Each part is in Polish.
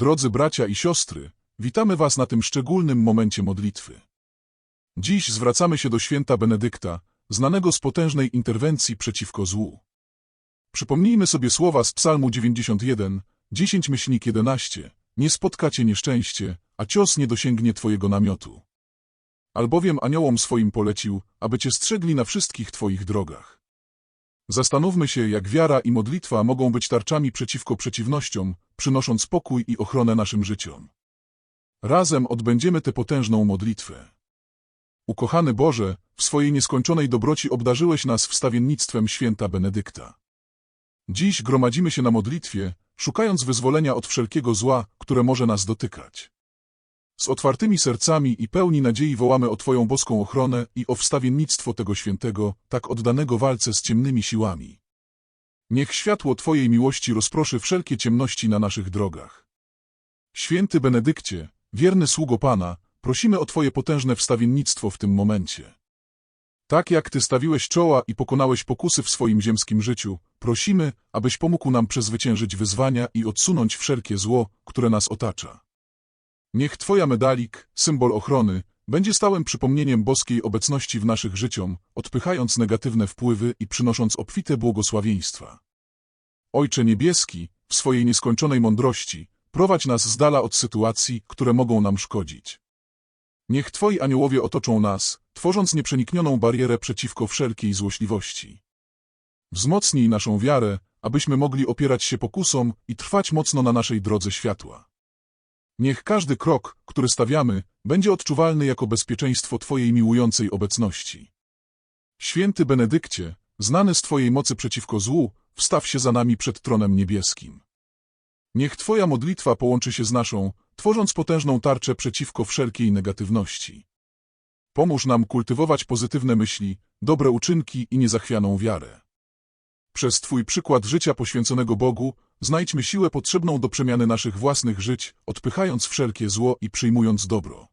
Drodzy bracia i siostry, witamy Was na tym szczególnym momencie modlitwy. Dziś zwracamy się do święta Benedykta, znanego z potężnej interwencji przeciwko złu. Przypomnijmy sobie słowa z Psalmu 91, 10 myślnik 11. Nie spotka cię nieszczęście, a cios nie dosięgnie twojego namiotu. Albowiem aniołom swoim polecił, aby cię strzegli na wszystkich twoich drogach. Zastanówmy się, jak wiara i modlitwa mogą być tarczami przeciwko przeciwnościom, przynosząc pokój i ochronę naszym życiom. Razem odbędziemy tę potężną modlitwę. Ukochany Boże, w swojej nieskończonej dobroci obdarzyłeś nas wstawiennictwem święta Benedykta. Dziś gromadzimy się na modlitwie, szukając wyzwolenia od wszelkiego zła, które może nas dotykać. Z otwartymi sercami i pełni nadziei wołamy o Twoją boską ochronę i o wstawiennictwo tego świętego, tak oddanego walce z ciemnymi siłami. Niech światło Twojej miłości rozproszy wszelkie ciemności na naszych drogach. Święty Benedykcie, wierny sługo Pana, prosimy o Twoje potężne wstawiennictwo w tym momencie. Tak jak Ty stawiłeś czoła i pokonałeś pokusy w swoim ziemskim życiu, prosimy, abyś pomógł nam przezwyciężyć wyzwania i odsunąć wszelkie zło, które nas otacza. Niech Twoja medalik, symbol ochrony, będzie stałym przypomnieniem boskiej obecności w naszych życiom, odpychając negatywne wpływy i przynosząc obfite błogosławieństwa. Ojcze Niebieski, w swojej nieskończonej mądrości, prowadź nas z dala od sytuacji, które mogą nam szkodzić. Niech Twoi aniołowie otoczą nas, tworząc nieprzeniknioną barierę przeciwko wszelkiej złośliwości. Wzmocnij naszą wiarę, abyśmy mogli opierać się pokusom i trwać mocno na naszej drodze światła. Niech każdy krok, który stawiamy, będzie odczuwalny jako bezpieczeństwo Twojej miłującej obecności. Święty Benedykcie, znany z Twojej mocy przeciwko złu, wstaw się za nami przed tronem niebieskim. Niech Twoja modlitwa połączy się z naszą, tworząc potężną tarczę przeciwko wszelkiej negatywności. Pomóż nam kultywować pozytywne myśli, dobre uczynki i niezachwianą wiarę. Przez Twój przykład życia poświęconego Bogu znajdźmy siłę potrzebną do przemiany naszych własnych żyć, odpychając wszelkie zło i przyjmując dobro.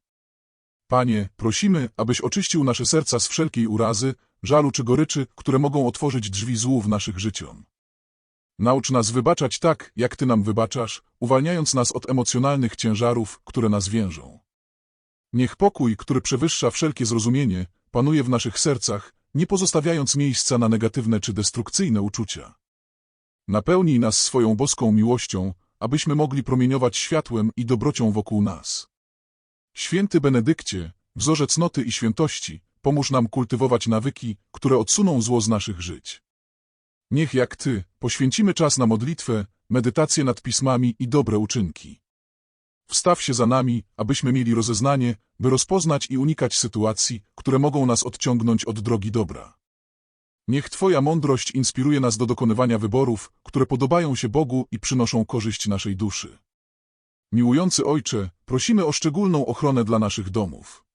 Panie, prosimy, abyś oczyścił nasze serca z wszelkiej urazy, żalu czy goryczy, które mogą otworzyć drzwi złu w naszych życiom. Naucz nas wybaczać tak, jak Ty nam wybaczasz, uwalniając nas od emocjonalnych ciężarów, które nas więżą. Niech pokój, który przewyższa wszelkie zrozumienie, panuje w naszych sercach, nie pozostawiając miejsca na negatywne czy destrukcyjne uczucia. Napełnij nas swoją boską miłością, abyśmy mogli promieniować światłem i dobrocią wokół nas. Święty Benedykcie, wzorzec noty i świętości, pomóż nam kultywować nawyki, które odsuną zło z naszych żyć. Niech jak Ty poświęcimy czas na modlitwę, medytację nad pismami i dobre uczynki. Wstaw się za nami, abyśmy mieli rozeznanie, by rozpoznać i unikać sytuacji, które mogą nas odciągnąć od drogi dobra. Niech Twoja mądrość inspiruje nas do dokonywania wyborów, które podobają się Bogu i przynoszą korzyść naszej duszy. Miłujący Ojcze, prosimy o szczególną ochronę dla naszych domów.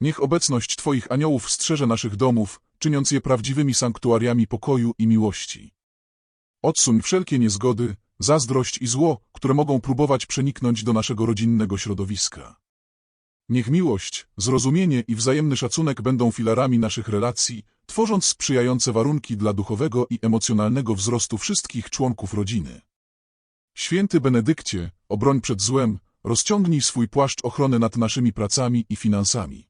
Niech obecność Twoich aniołów strzeże naszych domów, czyniąc je prawdziwymi sanktuariami pokoju i miłości. Odsuń wszelkie niezgody, zazdrość i zło, które mogą próbować przeniknąć do naszego rodzinnego środowiska. Niech miłość, zrozumienie i wzajemny szacunek będą filarami naszych relacji, tworząc sprzyjające warunki dla duchowego i emocjonalnego wzrostu wszystkich członków rodziny. Święty Benedykcie, obroń przed złem, rozciągnij swój płaszcz ochrony nad naszymi pracami i finansami.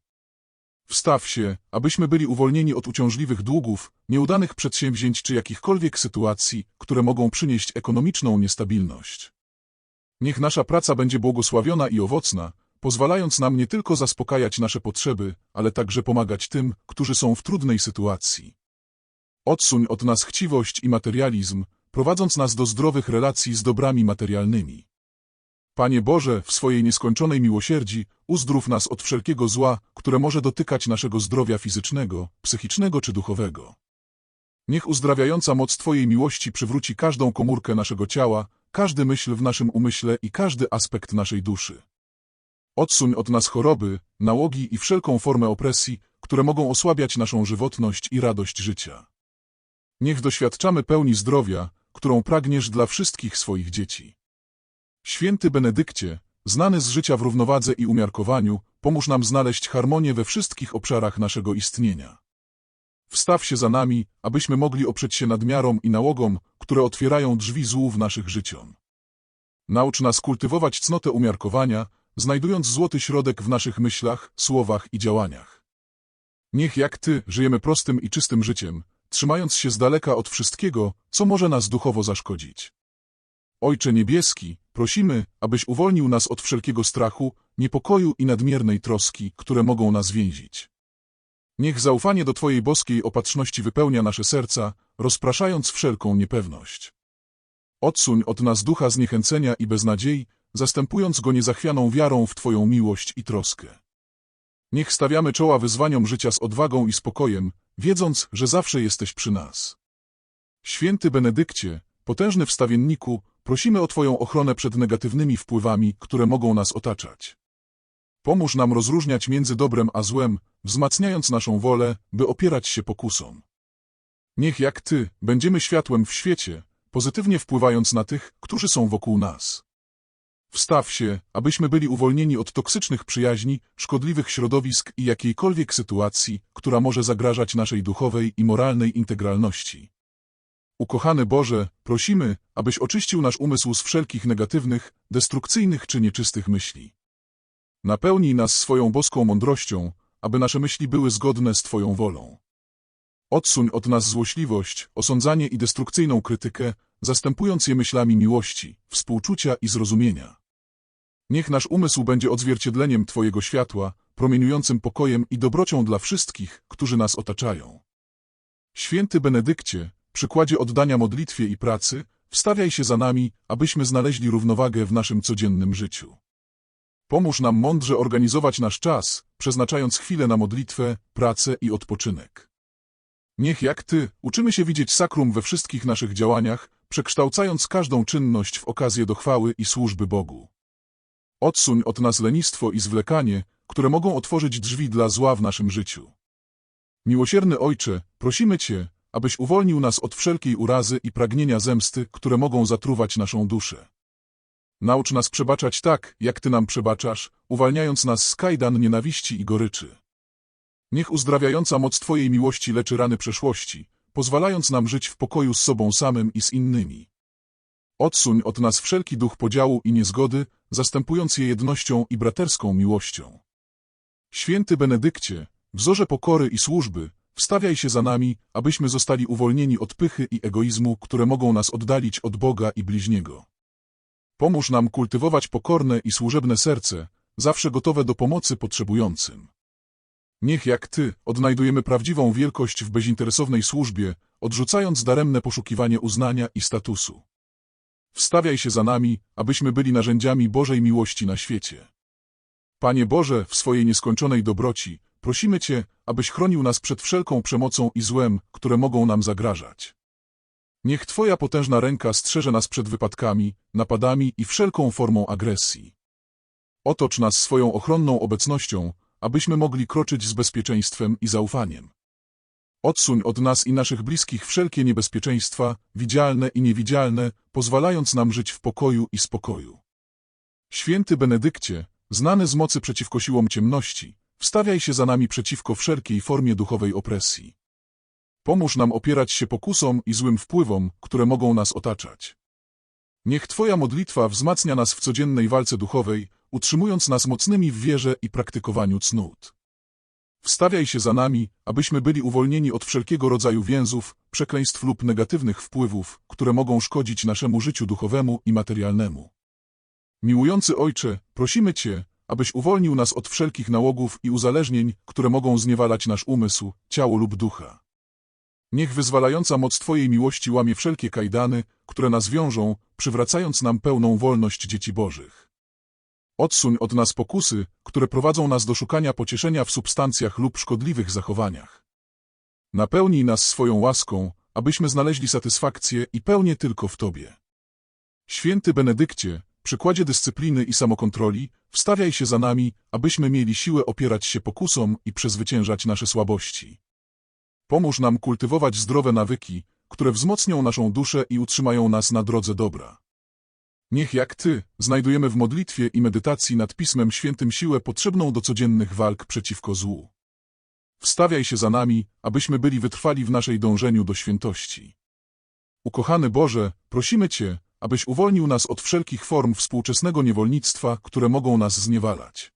Wstaw się, abyśmy byli uwolnieni od uciążliwych długów, nieudanych przedsięwzięć czy jakichkolwiek sytuacji, które mogą przynieść ekonomiczną niestabilność. Niech nasza praca będzie błogosławiona i owocna, pozwalając nam nie tylko zaspokajać nasze potrzeby, ale także pomagać tym, którzy są w trudnej sytuacji. Odsuń od nas chciwość i materializm, prowadząc nas do zdrowych relacji z dobrami materialnymi. Panie Boże, w swojej nieskończonej miłosierdzi, uzdrów nas od wszelkiego zła, które może dotykać naszego zdrowia fizycznego, psychicznego czy duchowego. Niech uzdrawiająca moc Twojej miłości przywróci każdą komórkę naszego ciała, każdy myśl w naszym umyśle i każdy aspekt naszej duszy. Odsuń od nas choroby, nałogi i wszelką formę opresji, które mogą osłabiać naszą żywotność i radość życia. Niech doświadczamy pełni zdrowia, którą pragniesz dla wszystkich swoich dzieci. Święty Benedykcie, znany z życia w równowadze i umiarkowaniu, pomóż nam znaleźć harmonię we wszystkich obszarach naszego istnienia. Wstaw się za nami, abyśmy mogli oprzeć się nadmiarom i nałogom, które otwierają drzwi złu w naszych życiom. Naucz nas kultywować cnotę umiarkowania, znajdując złoty środek w naszych myślach, słowach i działaniach. Niech jak Ty żyjemy prostym i czystym życiem, trzymając się z daleka od wszystkiego, co może nas duchowo zaszkodzić. Ojcze Niebieski, prosimy, abyś uwolnił nas od wszelkiego strachu, niepokoju i nadmiernej troski, które mogą nas więzić. Niech zaufanie do Twojej boskiej opatrzności wypełnia nasze serca, rozpraszając wszelką niepewność. Odsuń od nas ducha zniechęcenia i beznadziei, zastępując go niezachwianą wiarą w Twoją miłość i troskę. Niech stawiamy czoła wyzwaniom życia z odwagą i spokojem, wiedząc, że zawsze jesteś przy nas. Święty Benedykcie, potężny wstawienniku, prosimy o Twoją ochronę przed negatywnymi wpływami, które mogą nas otaczać. Pomóż nam rozróżniać między dobrem a złem, wzmacniając naszą wolę, by opierać się pokusom. Niech jak Ty będziemy światłem w świecie, pozytywnie wpływając na tych, którzy są wokół nas. Wstaw się, abyśmy byli uwolnieni od toksycznych przyjaźni, szkodliwych środowisk i jakiejkolwiek sytuacji, która może zagrażać naszej duchowej i moralnej integralności. Ukochany Boże, prosimy, abyś oczyścił nasz umysł z wszelkich negatywnych, destrukcyjnych czy nieczystych myśli. Napełnij nas swoją boską mądrością, aby nasze myśli były zgodne z Twoją wolą. Odsuń od nas złośliwość, osądzanie i destrukcyjną krytykę, zastępując je myślami miłości, współczucia i zrozumienia. Niech nasz umysł będzie odzwierciedleniem Twojego światła, promieniującym pokojem i dobrocią dla wszystkich, którzy nas otaczają. Święty Benedykcie, przykładzie oddania modlitwie i pracy, wstawiaj się za nami, abyśmy znaleźli równowagę w naszym codziennym życiu. Pomóż nam mądrze organizować nasz czas, przeznaczając chwilę na modlitwę, pracę i odpoczynek. Niech jak Ty uczymy się widzieć sakrum we wszystkich naszych działaniach, przekształcając każdą czynność w okazję do chwały i służby Bogu. Odsuń od nas lenistwo i zwlekanie, które mogą otworzyć drzwi dla zła w naszym życiu. Miłosierny Ojcze, prosimy Cię, abyś uwolnił nas od wszelkiej urazy i pragnienia zemsty, które mogą zatruwać naszą duszę. Naucz nas przebaczać tak, jak Ty nam przebaczasz, uwalniając nas z kajdan nienawiści i goryczy. Niech uzdrawiająca moc Twojej miłości leczy rany przeszłości, pozwalając nam żyć w pokoju z sobą samym i z innymi. Odsuń od nas wszelki duch podziału i niezgody, zastępując je jednością i braterską miłością. Święty Benedykcie, wzorze pokory i służby, wstawiaj się za nami, abyśmy zostali uwolnieni od pychy i egoizmu, które mogą nas oddalić od Boga i bliźniego. Pomóż nam kultywować pokorne i służebne serce, zawsze gotowe do pomocy potrzebującym. Niech jak Ty odnajdujemy prawdziwą wielkość w bezinteresownej służbie, odrzucając daremne poszukiwanie uznania i statusu. Wstawiaj się za nami, abyśmy byli narzędziami Bożej miłości na świecie. Panie Boże, w swojej nieskończonej dobroci, prosimy Cię, abyś chronił nas przed wszelką przemocą i złem, które mogą nam zagrażać. Niech Twoja potężna ręka strzeże nas przed wypadkami, napadami i wszelką formą agresji. Otocz nas swoją ochronną obecnością, abyśmy mogli kroczyć z bezpieczeństwem i zaufaniem. Odsuń od nas i naszych bliskich wszelkie niebezpieczeństwa, widzialne i niewidzialne, pozwalając nam żyć w pokoju i spokoju. Święty Benedykcie, znany z mocy przeciwko siłom ciemności, wstawiaj się za nami przeciwko wszelkiej formie duchowej opresji. Pomóż nam opierać się pokusom i złym wpływom, które mogą nas otaczać. Niech Twoja modlitwa wzmacnia nas w codziennej walce duchowej, utrzymując nas mocnymi w wierze i praktykowaniu cnót. Wstawiaj się za nami, abyśmy byli uwolnieni od wszelkiego rodzaju więzów, przekleństw lub negatywnych wpływów, które mogą szkodzić naszemu życiu duchowemu i materialnemu. Miłujący Ojcze, prosimy Cię, abyś uwolnił nas od wszelkich nałogów i uzależnień, które mogą zniewalać nasz umysł, ciało lub ducha. Niech wyzwalająca moc Twojej miłości łamie wszelkie kajdany, które nas wiążą, przywracając nam pełną wolność dzieci Bożych. Odsuń od nas pokusy, które prowadzą nas do szukania pocieszenia w substancjach lub szkodliwych zachowaniach. Napełnij nas swoją łaską, abyśmy znaleźli satysfakcję i pełnię tylko w Tobie. Święty Benedykcie, przykładzie dyscypliny i samokontroli, wstawiaj się za nami, abyśmy mieli siłę opierać się pokusom i przezwyciężać nasze słabości. Pomóż nam kultywować zdrowe nawyki, które wzmocnią naszą duszę i utrzymają nas na drodze dobra. Niech jak Ty znajdujemy w modlitwie i medytacji nad Pismem Świętym siłę potrzebną do codziennych walk przeciwko złu. Wstawiaj się za nami, abyśmy byli wytrwali w naszej dążeniu do świętości. Ukochany Boże, prosimy Cię, abyś uwolnił nas od wszelkich form współczesnego niewolnictwa, które mogą nas zniewalać.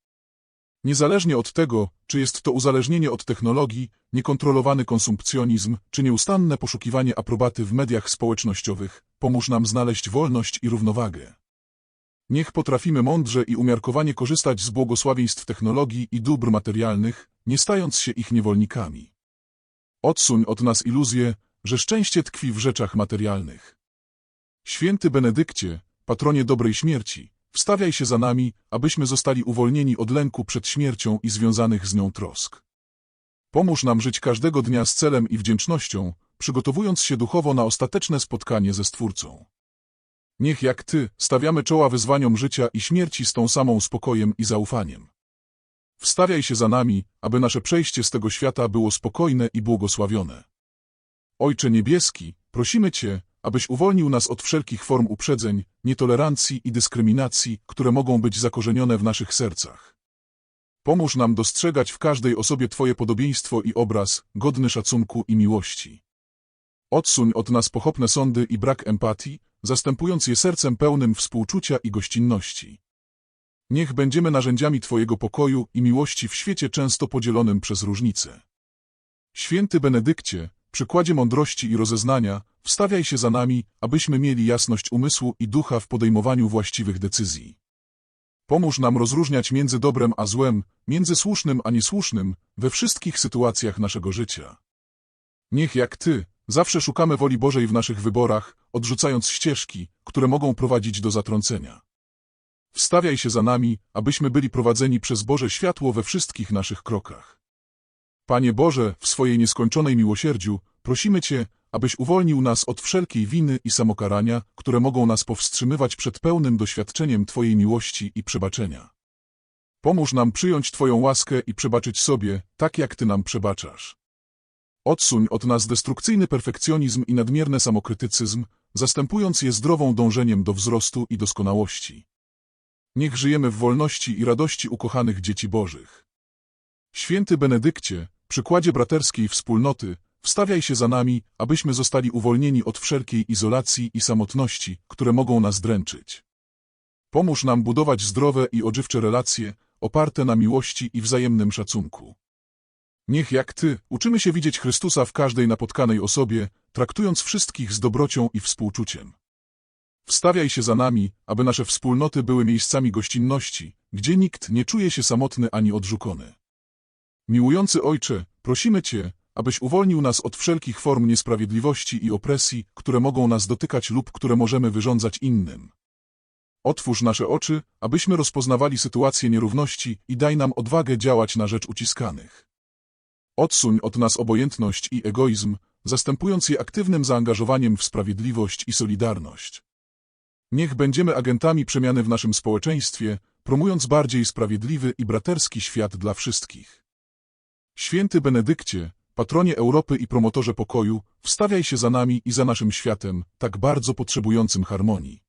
Niezależnie od tego, czy jest to uzależnienie od technologii, niekontrolowany konsumpcjonizm, czy nieustanne poszukiwanie aprobaty w mediach społecznościowych, pomóż nam znaleźć wolność i równowagę. Niech potrafimy mądrze i umiarkowanie korzystać z błogosławieństw technologii i dóbr materialnych, nie stając się ich niewolnikami. Odsuń od nas iluzję, że szczęście tkwi w rzeczach materialnych. Święty Benedykcie, patronie dobrej śmierci, wstawiaj się za nami, abyśmy zostali uwolnieni od lęku przed śmiercią i związanych z nią trosk. Pomóż nam żyć każdego dnia z celem i wdzięcznością, przygotowując się duchowo na ostateczne spotkanie ze Stwórcą. Niech jak Ty stawiamy czoła wyzwaniom życia i śmierci z tą samą spokojem i zaufaniem. Wstawiaj się za nami, aby nasze przejście z tego świata było spokojne i błogosławione. Ojcze Niebieski, prosimy Cię, abyś uwolnił nas od wszelkich form uprzedzeń, nietolerancji i dyskryminacji, które mogą być zakorzenione w naszych sercach. Pomóż nam dostrzegać w każdej osobie Twoje podobieństwo i obraz, godny szacunku i miłości. Odsuń od nas pochopne sądy i brak empatii, zastępując je sercem pełnym współczucia i gościnności. Niech będziemy narzędziami Twojego pokoju i miłości w świecie często podzielonym przez różnice. Święty Benedykcie, przykładzie mądrości i rozeznania, wstawiaj się za nami, abyśmy mieli jasność umysłu i ducha w podejmowaniu właściwych decyzji. Pomóż nam rozróżniać między dobrem a złem, między słusznym a niesłusznym, we wszystkich sytuacjach naszego życia. Niech jak Ty, zawsze szukamy woli Bożej w naszych wyborach, odrzucając ścieżki, które mogą prowadzić do zatrącenia. Wstawiaj się za nami, abyśmy byli prowadzeni przez Boże światło we wszystkich naszych krokach. Panie Boże, w swojej nieskończonej miłosierdziu, prosimy Cię, abyś uwolnił nas od wszelkiej winy i samokarania, które mogą nas powstrzymywać przed pełnym doświadczeniem Twojej miłości i przebaczenia. Pomóż nam przyjąć Twoją łaskę i przebaczyć sobie, tak jak Ty nam przebaczasz. Odsuń od nas destrukcyjny perfekcjonizm i nadmierny samokrytycyzm, zastępując je zdrową dążeniem do wzrostu i doskonałości. Niech żyjemy w wolności i radości ukochanych dzieci Bożych. Święty Benedykcie, przykładzie braterskiej wspólnoty, wstawiaj się za nami, abyśmy zostali uwolnieni od wszelkiej izolacji i samotności, które mogą nas dręczyć. Pomóż nam budować zdrowe i ożywcze relacje, oparte na miłości i wzajemnym szacunku. Niech jak Ty uczymy się widzieć Chrystusa w każdej napotkanej osobie, traktując wszystkich z dobrocią i współczuciem. Wstawiaj się za nami, aby nasze wspólnoty były miejscami gościnności, gdzie nikt nie czuje się samotny ani odrzucony. Miłujący Ojcze, prosimy Cię, abyś uwolnił nas od wszelkich form niesprawiedliwości i opresji, które mogą nas dotykać lub które możemy wyrządzać innym. Otwórz nasze oczy, abyśmy rozpoznawali sytuacje nierówności i daj nam odwagę działać na rzecz uciskanych. Odsuń od nas obojętność i egoizm, zastępując je aktywnym zaangażowaniem w sprawiedliwość i solidarność. Niech będziemy agentami przemiany w naszym społeczeństwie, promując bardziej sprawiedliwy i braterski świat dla wszystkich. Święty Benedykcie, patronie Europy i promotorze pokoju, wstawiaj się za nami i za naszym światem, tak bardzo potrzebującym harmonii.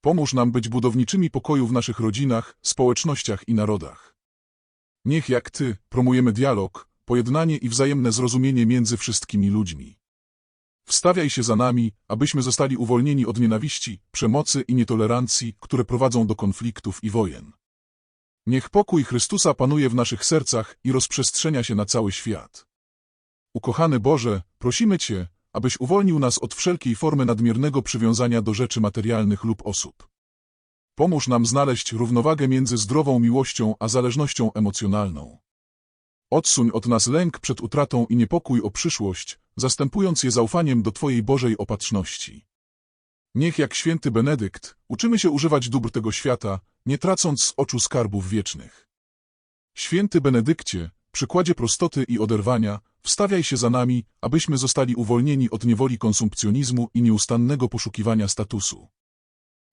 Pomóż nam być budowniczymi pokoju w naszych rodzinach, społecznościach i narodach. Niech jak Ty promujemy dialog, pojednanie i wzajemne zrozumienie między wszystkimi ludźmi. Wstawiaj się za nami, abyśmy zostali uwolnieni od nienawiści, przemocy i nietolerancji, które prowadzą do konfliktów i wojen. Niech pokój Chrystusa panuje w naszych sercach i rozprzestrzenia się na cały świat. Ukochany Boże, prosimy Cię, abyś uwolnił nas od wszelkiej formy nadmiernego przywiązania do rzeczy materialnych lub osób. Pomóż nam znaleźć równowagę między zdrową miłością a zależnością emocjonalną. Odsuń od nas lęk przed utratą i niepokój o przyszłość, zastępując je zaufaniem do Twojej Bożej opatrzności. Niech jak święty Benedykt uczymy się używać dóbr tego świata, nie tracąc z oczu skarbów wiecznych. Święty Benedykcie, przykładzie prostoty i oderwania, wstawiaj się za nami, abyśmy zostali uwolnieni od niewoli konsumpcjonizmu i nieustannego poszukiwania statusu.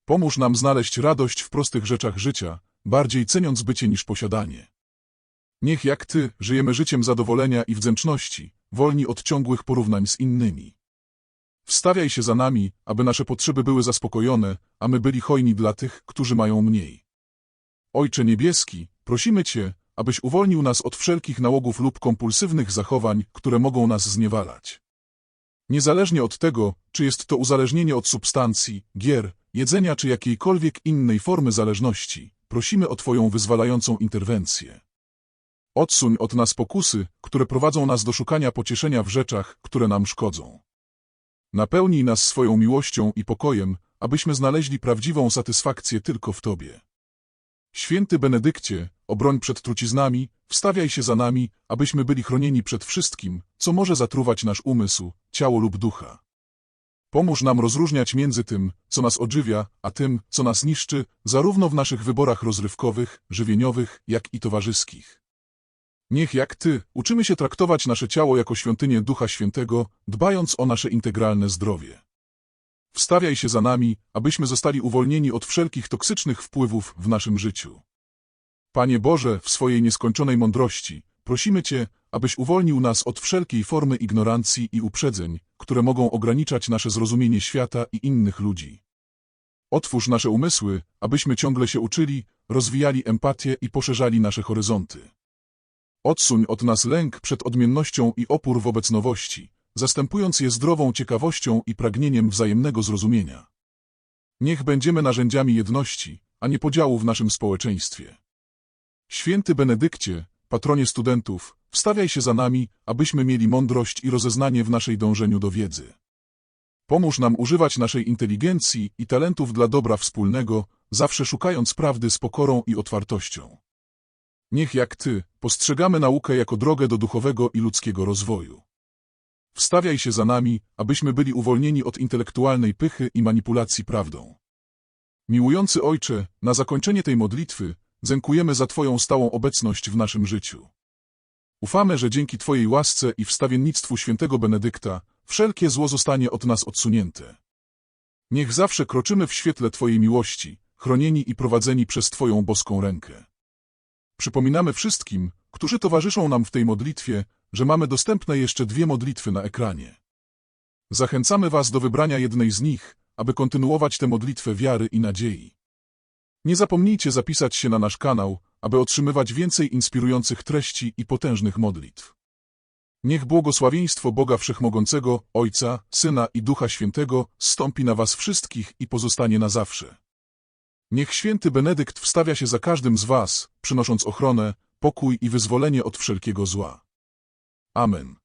Pomóż nam znaleźć radość w prostych rzeczach życia, bardziej ceniąc bycie niż posiadanie. Niech jak Ty żyjemy życiem zadowolenia i wdzięczności, wolni od ciągłych porównań z innymi. Wstawiaj się za nami, aby nasze potrzeby były zaspokojone, a my byli hojni dla tych, którzy mają mniej. Ojcze Niebieski, prosimy Cię, abyś uwolnił nas od wszelkich nałogów lub kompulsywnych zachowań, które mogą nas zniewalać. Niezależnie od tego, czy jest to uzależnienie od substancji, gier, jedzenia czy jakiejkolwiek innej formy zależności, prosimy o Twoją wyzwalającą interwencję. Odsuń od nas pokusy, które prowadzą nas do szukania pocieszenia w rzeczach, które nam szkodzą. Napełnij nas swoją miłością i pokojem, abyśmy znaleźli prawdziwą satysfakcję tylko w Tobie. Święty Benedykcie, obroń przed truciznami, wstawiaj się za nami, abyśmy byli chronieni przed wszystkim, co może zatruwać nasz umysł, ciało lub ducha. Pomóż nam rozróżniać między tym, co nas odżywia, a tym, co nas niszczy, zarówno w naszych wyborach rozrywkowych, żywieniowych, jak i towarzyskich. Niech jak Ty uczymy się traktować nasze ciało jako świątynię Ducha Świętego, dbając o nasze integralne zdrowie. Wstawiaj się za nami, abyśmy zostali uwolnieni od wszelkich toksycznych wpływów w naszym życiu. Panie Boże, w swojej nieskończonej mądrości, prosimy Cię, abyś uwolnił nas od wszelkiej formy ignorancji i uprzedzeń, które mogą ograniczać nasze zrozumienie świata i innych ludzi. Otwórz nasze umysły, abyśmy ciągle się uczyli, rozwijali empatię i poszerzali nasze horyzonty. Odsuń od nas lęk przed odmiennością i opór wobec nowości, zastępując je zdrową ciekawością i pragnieniem wzajemnego zrozumienia. Niech będziemy narzędziami jedności, a nie podziału w naszym społeczeństwie. Święty Benedykcie, patronie studentów, wstawiaj się za nami, abyśmy mieli mądrość i rozeznanie w naszej dążeniu do wiedzy. Pomóż nam używać naszej inteligencji i talentów dla dobra wspólnego, zawsze szukając prawdy z pokorą i otwartością. Niech jak Ty postrzegamy naukę jako drogę do duchowego i ludzkiego rozwoju. Wstawiaj się za nami, abyśmy byli uwolnieni od intelektualnej pychy i manipulacji prawdą. Miłujący Ojcze, na zakończenie tej modlitwy dziękujemy za Twoją stałą obecność w naszym życiu. Ufamy, że dzięki Twojej łasce i wstawiennictwu świętego Benedykta wszelkie zło zostanie od nas odsunięte. Niech zawsze kroczymy w świetle Twojej miłości, chronieni i prowadzeni przez Twoją boską rękę. Przypominamy wszystkim, którzy towarzyszą nam w tej modlitwie, że mamy dostępne jeszcze dwie modlitwy na ekranie. Zachęcamy Was do wybrania jednej z nich, aby kontynuować tę modlitwę wiary i nadziei. Nie zapomnijcie zapisać się na nasz kanał, aby otrzymywać więcej inspirujących treści i potężnych modlitw. Niech błogosławieństwo Boga Wszechmogącego, Ojca, Syna i Ducha Świętego stąpi na Was wszystkich i pozostanie na zawsze. Niech święty Benedykt wstawia się za każdym z Was, przynosząc ochronę, pokój i wyzwolenie od wszelkiego zła. Amen.